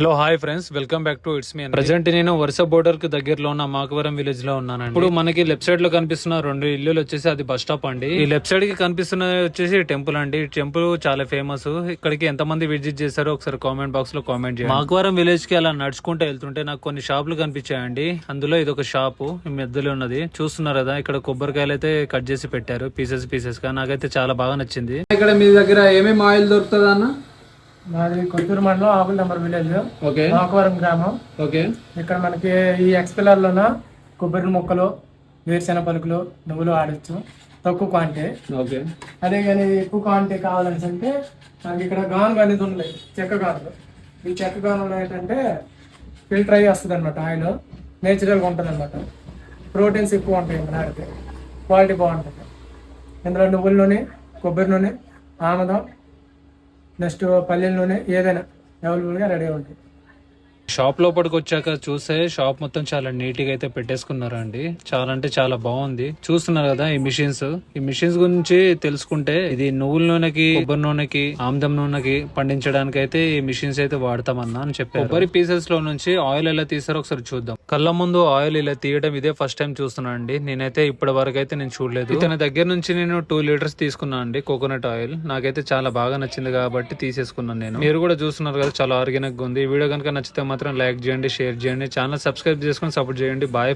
Hello hi friends welcome back to it's me present నేను వరుస బోర్డర్కి దగ్గరలో ఉన్న మాకవరం విలేజ్లో ఉన్నానండి. ఇప్పుడు మనకి లెఫ్ట్ సైడ్లో కనిపిస్తున్న రెండు ఇల్లులు వచ్చేసి అది బస్ స్టాప్ అండి. ఈ లెఫ్ట్ సైడ్కి కనిపిస్తున్న వచ్చేసి టెంపుల్ అండి. ఈ టెంపుల్ చాలా ఫేమస్ ఇక్కడికి ఎంత మంది విజిట్ చేశారో ఒకసారి కామెంట్ బాక్స్లో కామెంట్ చేయండి. మాకవరం విలేజ్కి అలా నడుచుకుంటూ వెళ్తుంటే నాకు కొన్ని షాపులు కనిపించాయండి. అందులో ఇది ఒక షాపు మధ్యలో ఉన్నది. చూస్తున్నారు కదా ఇక్కడ కొబ్బరికాయలు అయితే కట్ చేసి పెట్టారు. పీసెస్ పీసెస్గా. నాకైతే చాలా బాగా నచ్చింది. ఇక్కడ మీ దగ్గర ఏమేమి ఆయిల్ దొరుకుతుంది అన్న? మాది కొత్తూరు మండలం ఆకుల నెంబర్ విలేజ్. ఓకే. ఆకువరం గ్రామం. ఓకే. ఇక్కడ మనకి ఈ ఎక్స్పిల్లర్లోన కొబ్బరి ముక్కలు వేరుశెనగ పలుకులు నువ్వులు ఆడచ్చు. తక్కువ క్వాంటిటీ. ఓకే. అదే కానీ ఎక్కువ క్వాంటిటీ కావాలని అంటే మనకి ఇక్కడ గానుగ అనేది ఉన్నాయి. చెక్క గానుగలు ఈ చెక్క గానుగలు ఏంటంటే ఫిల్టర్ అయ్యి వస్తుంది అనమాట ఆయిల్. నేచురల్గా ఉంటుంది అనమాట ప్రోటీన్స్ ఎక్కువ ఉంటాయి ఇందులో ఆడితే క్వాలిటీ బాగుంటుంది. ఇందులో నువ్వుల నూనె కొబ్బరి నూనె ఆముదం నెక్స్ట్ పల్లెల నూనె ఏదైనా అవైలబుల్గా రెడీ ఉంటుంది షాప్ లోపలికి వచ్చాక చూస్తే షాప్ మొత్తం చాలా నీట్గా అయితే పెట్టేసుకున్నారు అండి? చాలా అంటే చాలా బాగుంది. చూస్తున్నారు కదా ఈ మిషన్స్. ఈ మిషన్స్ గురించి తెలుసుకుంటే ఇది నువ్వుల నూనెకి కొబ్బరి నూనెకి ఆమ్దం నూనెకి పండించడానికి అయితే ఈ మిషన్స్ అయితే వాడతామన్నా అని చెప్పారు. కొబ్బరి పీసెస్లో నుంచి ఆయిల్ ఎలా తీసారో ఒకసారి చూద్దాం. కళ్ళ ముందు ఆయిల్ ఇలా తీయడం ఇదే ఫస్ట్ టైం చూస్తున్నాను అండి. నేనైతే ఇప్పటి వరకు అయితే నేను చూడలేదు. ఇతని దగ్గర నుంచి నేను టూ లీటర్స్ తీసుకున్నాను అండి కోకోనట్ ఆయిల్. నాకైతే చాలా బాగా నచ్చింది కాబట్టి తీసేసుకున్నాను నేను. మీరు కూడా చూస్తున్నారు కదా చాలా ఆర్గానిక్గా ఉంది. ఈ వీడియో కనుక నచ్చితే మాత్రం లైక్ చేయండి షేర్ చేయండి ఛానల్ సబ్స్క్రైబ్ చేసుకొని సపోర్ట్ చేయండి. బాయ్